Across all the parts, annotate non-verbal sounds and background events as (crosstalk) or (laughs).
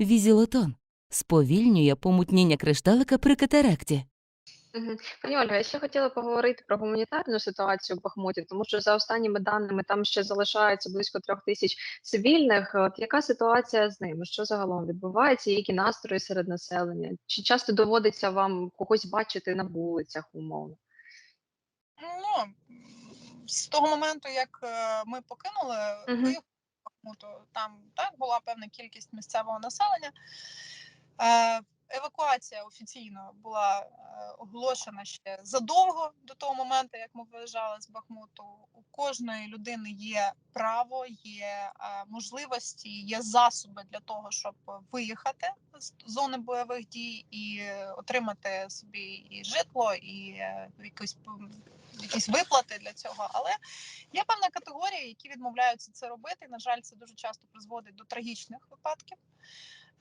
Візілотон сповільнює помутніння кришталика при катаракті. Пані Ольга, я ще хотіла поговорити про гуманітарну ситуацію в Бахмуті, тому що за останніми даними там ще залишається близько трьох тисяч цивільних. От яка ситуація з ними? Що загалом відбувається? Які настрої серед населення? Чи часто доводиться вам когось бачити на вулицях умовно? Ну, з того моменту, як е, ми покинули. Київ, Бахмуту, там так була певна кількість місцевого населення. Е, Евакуація офіційно була е, оголошена ще задовго до того моменту, як ми виїжджали з Бахмуту. У кожної людини є право, є е, можливості, є засоби для того, щоб виїхати з зони бойових дій і отримати собі і житло, і якусь п- якісь виплати для цього. Але є певна категорія, які відмовляються це робити. І, на жаль, це дуже часто призводить до трагічних випадків.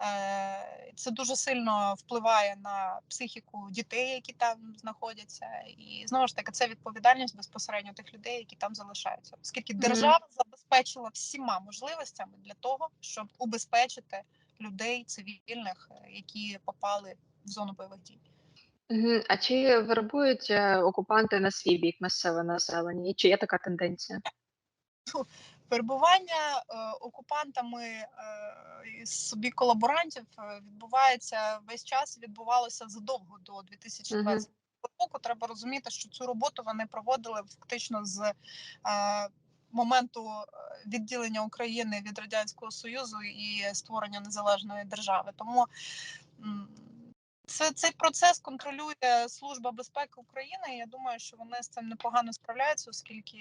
Е, Це дуже сильно впливає на психіку дітей, які там знаходяться, і знову ж таки це відповідальність безпосередньо тих людей, які там залишаються, оскільки держава забезпечила всіма можливостями для того, щоб убезпечити людей цивільних, е, які попали в зону бойових дій. А чи вербують е, окупанти на свій бік місцеве населення? Чи є така тенденція? (laughs) Перебування е, окупантами е, і собі колаборантів е, відбувається весь час. Відбувалося задовго до 2020 року. Треба розуміти, що цю роботу вони проводили фактично з е, моменту відділення України від радянського союзу і створення незалежної держави. Тому це цей процес контролює Служба безпеки України. і Я думаю, що вони з цим непогано справляються, оскільки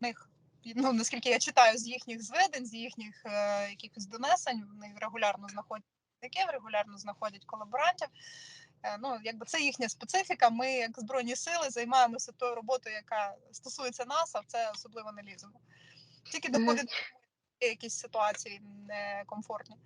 в них ну наскільки я читаю з їхніх зведень, з їхніх е, якихось донесень, вони регулярно знаходять таких, регулярно знаходять колаборантів. Е, ну, якби це їхня специфіка. Ми, як збройні сили, займаємося тою роботою, яка стосується нас, а в це особливо не ліземо. Тільки доходить mm. якісь ситуації некомфортні.